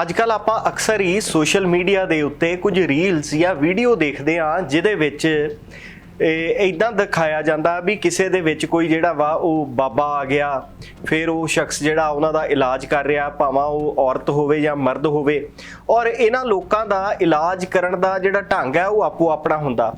ਅੱਜ ਕੱਲ ਆਪਾਂ ਅਕਸਰ ਹੀ ਸੋਸ਼ਲ ਮੀਡੀਆ ਦੇ ਉੱਤੇ ਕੁਝ ਰੀਲਸ ਜਾਂ ਵੀਡੀਓ ਦੇਖਦੇ ਆ ਜਿਹਦੇ ਵਿੱਚ ਇਦਾਂ ਦਿਖਾਇਆ ਜਾਂਦਾ ਵੀ ਕਿਸੇ ਦੇ ਵਿੱਚ ਕੋਈ ਜਿਹੜਾ ਵਾ ਉਹ ਬਾਬਾ ਆ ਗਿਆ, ਫਿਰ ਉਹ ਸ਼ਖਸ ਜਿਹੜਾ ਉਹਨਾਂ ਦਾ ਇਲਾਜ ਕਰ ਰਿਹਾ, ਭਾਵੇਂ ਉਹ ਔਰਤ ਹੋਵੇ ਜਾਂ ਮਰਦ ਹੋਵੇ, ਔਰ ਇਹਨਾਂ ਲੋਕਾਂ ਦਾ ਇਲਾਜ ਕਰਨ ਦਾ ਜਿਹੜਾ ਢੰਗ ਹੈ, ਉਹ ਆਪੋ ਆਪਣਾ ਹੁੰਦਾ।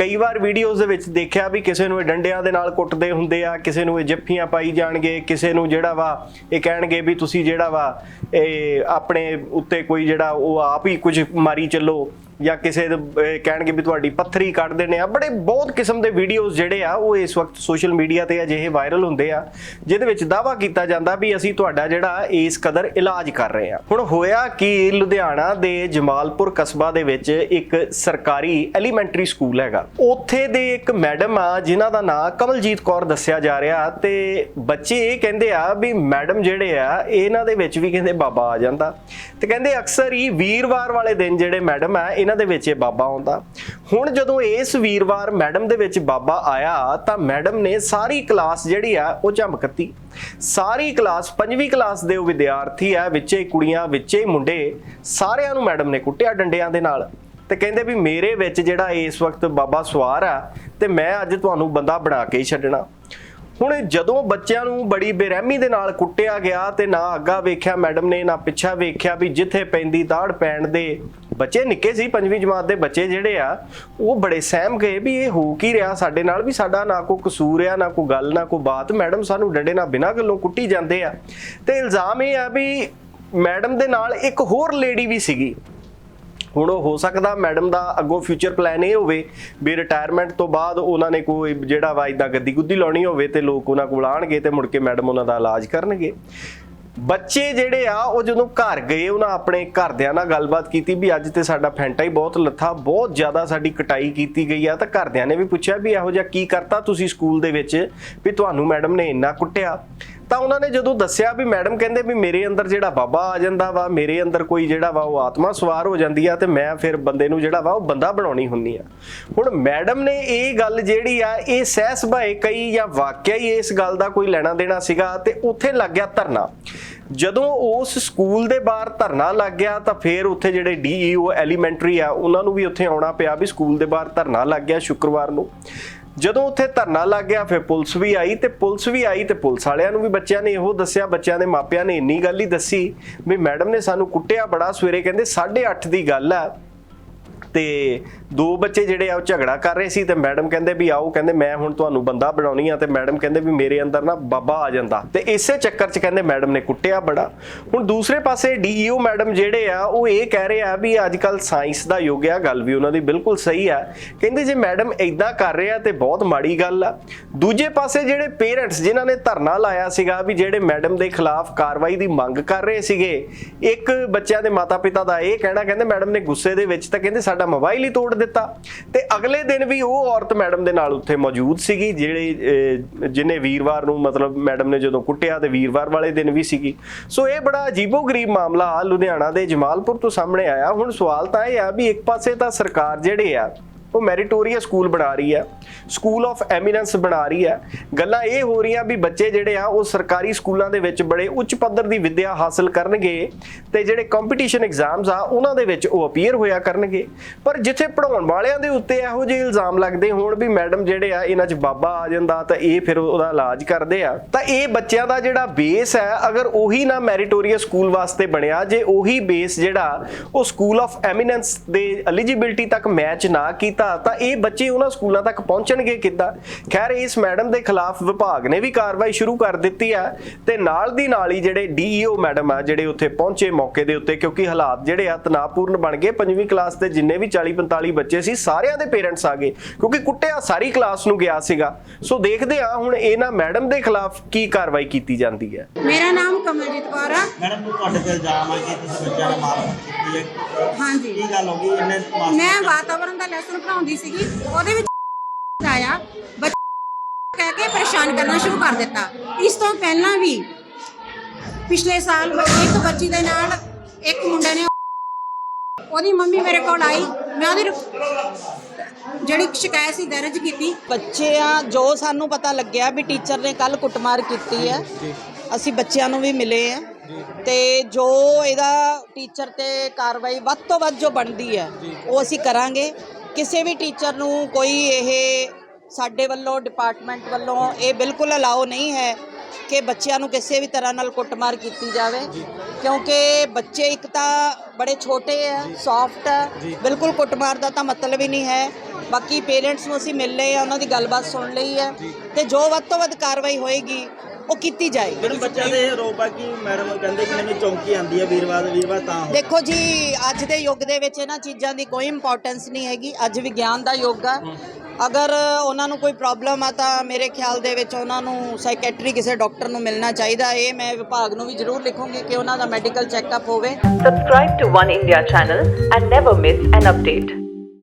ਕਈ ਵਾਰ ਵੀਡੀਓਜ਼ ਦੇ ਵਿੱਚ ਦੇਖਿਆ ਵੀ ਕਿਸੇ ਨੂੰ ਇਹ ਡੰਡਿਆਂ ਦੇ ਨਾਲ ਕੁੱਟਦੇ ਹੁੰਦੇ ਆ, ਕਿਸੇ ਨੂੰ ਇਹ ਜੱਫੀਆਂ ਪਾਈ ਜਾਣਗੇ, ਕਿਸੇ ਨੂੰ ਜਿਹੜਾ ਵਾ ਇਹ ਕਹਿਣਗੇ ਵੀ ਤੁਸੀਂ ਜਿਹੜਾ ਵਾ ਇਹ ਆਪਣੇ ਉੱਤੇ ਕੋਈ ਜਿਹੜਾ ਉਹ ਆਪ ਹੀ ਕੁਝ ਮਾਰੀ ਚੱਲੋ ਜਾਂ ਕਿਸੇ ਕਹਿਣਗੇ ਵੀ ਤੁਹਾਡੀ ਪੱਥਰੀ ਕੱਢ ਦੇਣੇ ਆ। ਬੜੇ ਬਹੁਤ ਕਿਸਮ ਦੇ ਵੀਡੀਓਜ਼ ਜਿਹੜੇ ਆ, ਉਹ ਇਸ ਵਕਤ ਸੋਸ਼ਲ ਮੀਡੀਆ ਤੇ ਅਜਿਹੇ ਵਾਇਰਲ ਹੁੰਦੇ ਆ, ਜਿਹਦੇ ਵਿੱਚ ਦਾਵਾ ਕੀਤਾ ਜਾਂਦਾ ਵੀ ਅਸੀਂ ਤੁਹਾਡਾ ਜਿਹੜਾ ਇਸ ਕਦਰ ਇਲਾਜ ਕਰ ਰਹੇ ਆ। ਹੁਣ ਹੋਇਆ ਕਿ ਲੁਧਿਆਣਾ ਦੇ ਜਮਾਲਪੁਰ ਕਸਬਾ ਦੇ ਵਿੱਚ ਇੱਕ ਸਰਕਾਰੀ ਐਲੀਮੈਂਟਰੀ ਸਕੂਲ ਹੈਗਾ। ਉੱਥੇ ਦੇ ਇੱਕ ਮੈਡਮ ਆ, ਜਿਨ੍ਹਾਂ ਦਾ ਨਾਂ ਕਮਲਜੀਤ ਕੌਰ ਦੱਸਿਆ ਜਾ ਰਿਹਾ ਤੇ ਬੱਚੇ ਇਹ ਕਹਿੰਦੇ ਆ ਵੀ ਮੈਡਮ ਜਿਹੜੇ ਆ, ਇਹਨਾਂ ਦੇ ਵਿੱਚ ਵੀ ਕਹਿੰਦੇ ਬਾਬਾ ਆ ਜਾਂਦਾ। ਤੇ ਕਹਿੰਦੇ ਅਕਸਰ ਹੀ ਵੀਰਵਾਰ ਵਾਲੇ ਦਿਨ ਜਿਹੜੇ ਮੈਡਮ ਆ, ਇਹਨਾਂ ਦੇ ਵਿੱਚ ਇਹ ਬਾਬਾ ਆਉਂਦਾ। ਹੁਣ ਜਦੋਂ ਇਸ ਵੀਰਵਾਰ ਮੈਡਮ ਦੇ ਵਿੱਚ ਬਾਬਾ ਆਇਆ, ਤਾਂ ਮੈਡਮ ਨੇ ਸਾਰੀ ਕਲਾਸ ਜਿਹੜੀ ਆ, ਉਹ ਝਮਕਤੀ ਸਾਰੀ ਕਲਾਸ, ਪੰਜਵੀਂ ਕਲਾਸ ਦੇ ਉਹ ਵਿਦਿਆਰਥੀ ਆ, ਵਿੱਚੇ ਕੁੜੀਆਂ, ਵਿੱਚੇ ਮੁੰਡੇ, ਸਾਰਿਆਂ ਨੂੰ ਮੈਡਮ ਨੇ ਕੁੱਟਿਆ ਡੰਡਿਆਂ ਦੇ ਨਾਲ। ਤੇ ਕਹਿੰਦੇ ਵੀ ਮੇਰੇ ਵਿੱਚ ਜਿਹੜਾ ਇਸ ਵਕਤ ਬਾਬਾ ਸਵਾਰ ਆ ਤੇ ਮੈਂ ਅੱਜ ਤੁਹਾਨੂੰ ਬੰਦਾ ਬਣਾ ਕੇ ਹੀ ਛੱਡਣਾ। ਹੁਣ ਜਦੋਂ ਬੱਚਿਆਂ ਨੂੰ ਬੜੀ ਬੇਰਹਿਮੀ ਦੇ ਨਾਲ ਕੁੱਟਿਆ ਗਿਆ ਤੇ ਨਾ ਅੱਗਾ ਵੇਖਿਆ ਮੈਡਮ ਨੇ, ਨਾ ਪਿੱਛਾ ਵੇਖਿਆ ਵੀ ਜਿੱਥੇ ਪੈਂਦੀ ਦਾੜ ਪੈਣ ਦੇ ਬੱਚੇ ਨਿੱਕੇ ਸੀ, ਪੰਜਵੀਂ ਜਮਾਤ ਦੇ ਬੱਚੇ ਜਿਹੜੇ ਆ, ਉਹ ਬੜੇ ਸਹਿਮ ਗਏ ਵੀ ਇਹ ਹੋ ਕੀ ਰਿਹਾ ਸਾਡੇ ਨਾਲ ਵੀ ਸਾਡਾ ਨਾ ਕੋਈ ਕਸੂਰ ਆ, ਨਾ ਕੋਈ ਗੱਲ, ਨਾ ਕੋਈ ਬਾਤ। ਮੈਡਮ ਸਾਨੂੰ ਡੰਡੇ ਨਾਲ ਬਿਨਾਂ ਗੱਲੋਂ ਕੁੱਟੀ ਜਾਂਦੇ ਆ। ਤੇ ਇਲਜ਼ਾਮ ਇਹ ਆ ਵੀ ਮੈਡਮ ਦੇ ਨਾਲ ਇੱਕ ਹੋਰ ਲੇਡੀ ਵੀ ਸੀਗੀ। ਹੁਣ ਉਹ ਹੋ ਸਕਦਾ ਮੈਡਮ ਦਾ ਅੱਗੋਂ ਫਿਊਚਰ ਪਲਾਨ ਇਹ ਹੋਵੇ ਵੀ ਰਿਟਾਇਰਮੈਂਟ ਤੋਂ ਬਾਅਦ ਉਹਨਾਂ ਨੇ ਕੋਈ ਜਿਹੜਾ ਵਾ ਇਦਾਂ ਗੱਦੀ ਗੁੱਦੀ ਲਾਉਣੀ ਹੋਵੇ ਤੇ ਲੋਕ ਉਹਨਾਂ ਕੋਲ ਆਣਗੇ ਤੇ ਮੁੜ ਕੇ ਮੈਡਮ ਉਹਨਾਂ ਦਾ ਇਲਾਜ ਕਰਨਗੇ। ਬੱਚੇ ਜਿਹੜੇ ਆ, ਉਹ ਜਦੋਂ ਘਰ ਗਏ, ਉਹਨਾਂ ਆਪਣੇ ਘਰਦਿਆਂ ਨਾਲ ਗੱਲਬਾਤ ਕੀਤੀ ਵੀ ਅੱਜ ਤੇ ਸਾਡਾ ਫੈਂਟਾ ਹੀ ਬਹੁਤ ਲੱਥਾ, ਬਹੁਤ ਜ਼ਿਆਦਾ ਸਾਡੀ ਕਟਾਈ ਕੀਤੀ ਗਈ ਆ, ਤਾਂ ਘਰਦਿਆਂ ਨੇ ਵੀ ਪੁੱਛਿਆ ਵੀ ਇਹੋ ਜਿਹਾ ਕੀ ਕਰਤਾ ਤੁਸੀਂ ਸਕੂਲ ਦੇ ਵਿੱਚ ਵੀ ਤੁਹਾਨੂੰ ਮੈਡਮ ਨੇ ਇੰਨਾ ਕੁੱਟਿਆ। ਤਾਂ ਉਹਨਾਂ ਨੇ ਜਦੋਂ ਦੱਸਿਆ ਵੀ ਮੈਡਮ ਕਹਿੰਦੇ ਵੀ ਮੇਰੇ ਅੰਦਰ ਜਿਹੜਾ ਬਾਬਾ ਆ ਜਾਂਦਾ ਵਾ, ਮੇਰੇ ਅੰਦਰ ਕੋਈ ਜਿਹੜਾ ਵਾ ਉਹ ਆਤਮਾ ਸਵਾਰ ਹੋ ਜਾਂਦੀ ਆ ਤੇ ਮੈਂ ਫਿਰ ਬੰਦੇ ਨੂੰ ਜਿਹੜਾ ਵਾ ਉਹ ਬੰਦਾ ਬਣਾਉਣੀ ਹੁੰਦੀ ਆ। ਹੁਣ ਮੈਡਮ ਨੇ ਇਹ ਗੱਲ ਜਿਹੜੀ ਆ, ਇਹ ਸਹਿ ਸੁਭਾਏ ਕਈ ਜਾਂ ਵਾਕਿਆ ਹੀ ਇਸ ਗੱਲ ਦਾ ਕੋਈ ਲੈਣਾ ਦੇਣਾ ਸੀਗਾ ਤੇ ਉੱਥੇ ਲੱਗ ਗਿਆ ਧਰਨਾ। ਜਦੋਂ ਉਸ ਸਕੂਲ ਦੇ ਬਾਹਰ ਧਰਨਾ ਲੱਗ ਗਿਆ ਤਾਂ ਫਿਰ ਉੱਥੇ ਜਿਹੜੇ ਡੀਈਓ ਐਲੀਮੈਂਟਰੀ ਆ, ਉਹਨਾਂ ਨੂੰ ਵੀ ਉੱਥੇ ਆਉਣਾ ਪਿਆ ਵੀ ਸਕੂਲ ਦੇ ਬਾਹਰ ਧਰਨਾ ਲੱਗ ਗਿਆ ਸ਼ੁੱਕਰਵਾਰ ਨੂੰ। ਜਦੋਂ ਉੱਥੇ ਧਰਨਾ ਲੱਗ ਗਿਆ, ਫਿਰ ਪੁਲਿਸ ਵੀ ਆਈ ਤੇ ਪੁਲਿਸ ਵੀ ਆਈ ਤੇ ਪੁਲਿਸ ਵਾਲਿਆਂ ਨੂੰ ਵੀ ਬੱਚਿਆਂ ਨੇ ਇਹੋ ਦੱਸਿਆ, ਬੱਚਿਆਂ ਦੇ ਮਾਪਿਆਂ ਨੇ ਇੰਨੀ ਗੱਲ ਹੀ ਦੱਸੀ ਵੀ ਮੈਡਮ ਨੇ ਸਾਨੂੰ ਕੁੱਟਿਆ ਬੜਾ ਸਵੇਰੇ, ਕਹਿੰਦੇ 8:30 ਦੀ ਗੱਲ ਆ। ਤੇ ਦੋ ਬੱਚੇ ਜਿਹੜੇ ਆ ਉਹ ਝਗੜਾ ਕਰ ਰਹੇ ਸੀ ਤੇ ਮੈਡਮ ਕਹਿੰਦੇ ਵੀ ਆਓ, ਕਹਿੰਦੇ ਮੈਂ ਹੁਣ ਤੁਹਾਨੂੰ ਬੰਦਾ ਬਣਾਉਣੀ ਆ ਤੇ ਮੈਡਮ ਕਹਿੰਦੇ ਵੀ ਮੇਰੇ ਅੰਦਰ ਨਾ ਬਾਬਾ ਆ ਜਾਂਦਾ। ਤੇ ਇਸੇ ਚੱਕਰ 'ਚ ਕਹਿੰਦੇ ਮੈਡਮ ਨੇ ਕੁੱਟਿਆ ਬੜਾ। ਹੁਣ ਦੂਸਰੇ ਪਾਸੇ ਡੀਈਓ ਮੈਡਮ ਜਿਹੜੇ ਆ, ਉਹ ਇਹ ਕਹਿ ਰਹੇ ਆ ਵੀ ਅੱਜ ਕੱਲ ਸਾਇੰਸ ਦਾ ਯੁੱਗ ਆ, ਗੱਲ ਵੀ ਉਹਨਾਂ ਦੀ ਬਿਲਕੁਲ ਸਹੀ ਆ। ਕਹਿੰਦੇ ਜੇ ਮੈਡਮ ਇਦਾਂ ਕਰ ਰਹੇ ਆ ਤੇ ਬਹੁਤ ਮਾੜੀ ਗੱਲ ਆ। ਦੂਜੇ ਪਾਸੇ ਜਿਹੜੇ ਪੇਰੈਂਟਸ ਜਿਨ੍ਹਾਂ ਨੇ ਧਰਨਾ ਲਾਇਆ ਸੀਗਾ ਵੀ ਜਿਹੜੇ ਮੈਡਮ ਦੇ ਖਿਲਾਫ ਕਾਰਵਾਈ ਦੀ ਮੰਗ ਕਰ ਰਹੇ ਸੀਗੇ, ਇੱਕ ਬੱਚਿਆਂ ਦੇ ਮਾਤਾ-ਪਿਤਾ ਦਾ ਇਹ ਕਹਿਣਾ, ਕਹਿੰਦੇ ਮੈਡਮ ਨੇ ਗੁੱਸੇ ਦੇ ਵਿੱਚ ਤਾਂ ਕਹਿੰਦੇ ਸਾਡਾ ਮੋਬਾਈਲ ਹੀ ਤੋੜ ਦਿੱਤਾ। ਤੇ ਅਗਲੇ ਦਿਨ ਵੀ ਉਹ ਔਰਤ ਮੈਡਮ ਦੇ ਨਾਲ ਉੱਥੇ ਮੌਜੂਦ ਸੀਗੀ ਜਿਹੜੇ ਅਹ, ਜਿਹਨੇ ਵੀਰਵਾਰ ਨੂੰ ਮਤਲਬ ਮੈਡਮ ਨੇ ਜਦੋਂ ਕੁੱਟਿਆ ਤੇ ਵੀਰਵਾਰ ਵਾਲੇ ਦਿਨ ਵੀ ਸੀਗੀ। ਸੋ ਇਹ ਬੜਾ ਅਜੀਬੋ-ਗਰੀਬ ਮਾਮਲਾ ਲੁਧਿਆਣਾ ਦੇ ਜਮਾਲਪੁਰ ਤੋਂ ਸਾਹਮਣੇ ਆਇਆ। ਹੁਣ ਸਵਾਲ ਤਾਂ ਇਹ ਆ ਵੀ ਇੱਕ ਪਾਸੇ ਤਾਂ ਸਰਕਾਰ ਜਿਹੜੇ ਆ ਉਹ ਮੈਰੀਟੋਰੀਅਸ ਸਕੂਲ ਬਣਾ ਰਹੀ ਹੈ ਸਕੂਲ ਆਫ ਐਮੀਨੈਂਸ ਬਣਾ ਰਹੀ ਹੈ। ਗੱਲਾਂ ਇਹ ਹੋ ਰਹੀਆਂ ਵੀ ਬੱਚੇ ਜਿਹੜੇ ਆ, ਉਹ ਸਰਕਾਰੀ ਸਕੂਲਾਂ ਦੇ ਵਿੱਚ ਬੜੇ ਉੱਚ ਪੱਧਰ ਦੀ ਵਿੱਦਿਆ ਹਾਸਲ ਕਰਨਗੇ ਤੇ ਜਿਹੜੇ ਕੰਪੀਟੀਸ਼ਨ ਐਗਜ਼ਾਮਸ ਆ, ਉਹਨਾਂ ਦੇ ਵਿੱਚ ਉਹ ਅਪੀਅਰ ਹੋਇਆ ਕਰਨਗੇ। ਪਰ ਜਿੱਥੇ ਪੜਾਉਣ ਵਾਲਿਆਂ ਦੇ ਉੱਤੇ ਇਹੋ ਜਿਹੇ ਇਲਜ਼ਾਮ ਲੱਗਦੇ ਹੋਣ ਵੀ ਮੈਡਮ ਜਿਹੜੇ ਆ, ਇਹਨਾਂ 'ਚ ਬਾਬਾ ਆ ਜਾਂਦਾ ਤਾਂ ਇਹ ਫਿਰ ਉਹਦਾ ਇਲਾਜ ਕਰਦੇ ਆ। ਤਾਂ ਇਹ ਬੱਚਿਆਂ ਦਾ ਜਿਹੜਾ ਬੇਸ ਹੈ, ਅਗਰ ਉਹੀ ਨਾ ਮੈਰੀਟੋਰੀਅਸ ਸਕੂਲ ਵਾਸਤੇ ਬਣਿਆ, ਜੇ ਉਹੀ ਬੇਸ ਜਿਹੜਾ ਉਹ ਸਕੂਲ ਆਫ ਐਮੀਨੈਂਸ ਦੇ ਐਲੀਜੀਬਿਲਟੀ ਤੱਕ ਮੈਚ ਨਾ ਕੀਤਾ ਤਾਂ ਇਹ ਬੱਚੇ ਉਹਨਾਂ ਸਕੂਲਾਂ ਤੱਕ ਪਹੁੰਚਣਗੇ ਕਿੱਦਾਂ? ਖੈਰ ਇਸ ਮੈਡਮ ਦੇ ਖਿਲਾਫ ਵਿਭਾਗ ਨੇ ਵੀ ਕਾਰਵਾਈ ਸ਼ੁਰੂ ਕਰ ਦਿੱਤੀ ਆ ਤੇ ਨਾਲ ਦੀ ਨਾਲ ਹੀ ਜਿਹੜੇ ਡੀਈਓ ਮੈਡਮ ਆ ਜਿਹੜੇ ਉੱਥੇ ਪਹੁੰਚੇ ਮੌਕੇ ਦੇ ਉੱਤੇ ਕਿਉਂਕਿ ਹਾਲਾਤ ਜਿਹੜੇ ਆ ਤਣਾਅਪੂਰਨ ਬਣ ਗਏ। ਪੰਜਵੀਂ ਕਲਾਸ ਦੇ ਜਿੰਨੇ ਵੀ 40 45 ਬੱਚੇ ਸੀ ਸਾਰਿਆਂ ਦੇ ਪੇਰੈਂਟਸ ਆ ਗਏ ਕਿਉਂਕਿ ਕੁੱਟਿਆ ਸਾਰੀ ਕਲਾਸ ਨੂੰ ਗਿਆ ਸੀਗਾ। ਸੋ ਦੇਖਦੇ ਆ ਹੁਣ ਇਹਨਾਂ ਮੈਡਮ ਦੇ ਖਿਲਾਫ ਕੀ ਕਾਰਵਾਈ ਕੀਤੀ ਜਾਂਦੀ ਹੈ। ਮੇਰਾ ਨਾਮ ਕਮਲਜੀਤ ਕੌਰ ਆ। ਮੈਡਮ ਨੂੰ ਤੁਹਾਡੇ ਤੇ ਇਲਜ਼ਾਮ ਆ ਕਿ ਤੁਸੀਂ ਬੱਚਿਆਂ ਨਾਲ ਮਾਰਕੁੱਟ ਕੀਤੀ ਹੈ। ਹਾਂਜੀ। ਕੀ ਗੱਲ ਹੋ ਗਈ? ਇਹਨੇ ਮਾਸਟਰ ਮੈਂ ਵਾਤਾਵਰਣ ਦਾ ਲੈਸਨ ਪੜਾਉਂਦੀ ਸੀਗੀ ਉਹਦੇ ਵਿੱਚ ਆਇਆ ਬੱਚੇ ਕਹਿ ਕੇ ਪਰੇਸ਼ਾਨ ਕਰਨਾ ਸ਼ੁਰੂ ਕਰ ਦਿੱਤਾ। ਇਸ ਤੋਂ ਪਹਿਲਾਂ ਵੀ ਪਿਛਲੇ ਸਾਲ ਇੱਕ ਬੱਚੀ ਦੇ ਨਾਲ ਇੱਕ ਮੁੰਡੇ ਨੇ ਉਹਦੀ ਮੰਮੀ ਮੇਰੇ ਕੋਲ ਆਈ। ਮੈਂ ਉਹਦੀ ਜਿਹੜੀ ਸ਼ਿਕਾਇਤ ਸੀ ਦਰਜ ਕੀਤੀ। ਬੱਚੇ ਆ ਜੋ ਸਾਨੂੰ ਪਤਾ ਲੱਗਿਆ ਵੀ ਟੀਚਰ ਨੇ ਕੱਲ ਕੁੱਟਮਾਰ ਕੀਤੀ ਹੈ ਅਸੀਂ ਬੱਚਿਆਂ ਨੂੰ ਵੀ ਮਿਲੇ ਆ ਤੇ ਜੋ ਇਹਦਾ ਟੀਚਰ ਤੇ ਕਾਰਵਾਈ ਵੱਧ ਤੋਂ ਵੱਧ ਜੋ ਬਣਦੀ ਹੈ ਉਹ ਅਸੀਂ ਕਰਾਂਗੇ। ਕਿਸੇ ਵੀ ਟੀਚਰ ਨੂੰ ਕੋਈ ਇਹ ਸਾਡੇ ਵੱਲੋਂ ਡਿਪਾਰਟਮੈਂਟ ਵੱਲੋਂ ਇਹ ਬਿਲਕੁਲ ਅਲਾਓ ਨਹੀਂ ਹੈ ਕਿ ਬੱਚਿਆਂ ਨੂੰ ਕਿਸੇ ਵੀ ਤਰ੍ਹਾਂ ਨਾਲ ਕੁੱਟਮਾਰ ਕੀਤੀ ਜਾਵੇ। ਕਿਉਂਕਿ ਬੱਚੇ ਇੱਕ ਤਾਂ ਬੜੇ ਛੋਟੇ ਆ ਸੌਫਟ ਆ ਬਿਲਕੁਲ ਕੁੱਟਮਾਰ ਦਾ ਤਾਂ ਮਤਲਬ ਹੀ ਨਹੀਂ ਹੈ। ਬਾਕੀ ਪੇਰੈਂਟਸ ਨੂੰ ਅਸੀਂ ਮਿਲ ਲਏ ਆ ਉਹਨਾਂ ਦੀ ਗੱਲਬਾਤ ਸੁਣ ਲਈ ਹੈ। ਤੇ ਜੋ ਵੱਧ ਤੋਂ ਵੱਧ ਕਾਰਵਾਈ ਹੋਏਗੀ ਉਹ ਕੀਤੀ ਜਾਏਗੀ। ਮੈਡਮ ਬੱਚਿਆਂ ਦੇ ਆਰੋਪ ਆ ਕਿ ਮੈਡਮ ਕਹਿੰਦੇ ਕਿ ਮੈਨੂੰ ਚੌਂਕੀ ਆਂਦੀ ਹੈ ਵੀਰਵਾਰ ਵੀਰਵਾਰ ਤਾਂ ਹੋ ਦੇਖੋ ਜੀ ਅੱਜ ਦੇ ਯੁੱਗ ਦੇ ਵਿੱਚ ਇਹਨਾਂ ਚੀਜ਼ਾਂ ਦੀ ਕੋਈ ਇੰਪੋਰਟੈਂਸ ਨਹੀਂ ਹੈਗੀ। ਅੱਜ ਵਿਗਿਆਨ ਦਾ ਯੁੱਗ ਆ। ਅਗਰ ਉਹਨਾਂ ਨੂੰ ਕੋਈ ਪ੍ਰੋਬਲਮ ਆ ਤਾਂ ਮੇਰੇ ਖਿਆਲ ਦੇ ਵਿੱਚ ਉਹਨਾਂ ਨੂੰ ਸਾਈਕੈਟਰੀ ਕਿਸੇ ਡਾਕਟਰ ਨੂੰ ਮਿਲਣਾ ਚਾਹੀਦਾ। ਇਹ ਮੈਂ ਵਿਭਾਗ ਨੂੰ ਵੀ ਜ਼ਰੂਰ ਲਿਖੂੰਗੀ ਕਿ ਉਹਨਾਂ ਦਾ ਮੈਡੀਕਲ ਚੈੱਕਅਪ ਹੋਵੇ। Subscribe to One India channel and never miss an update.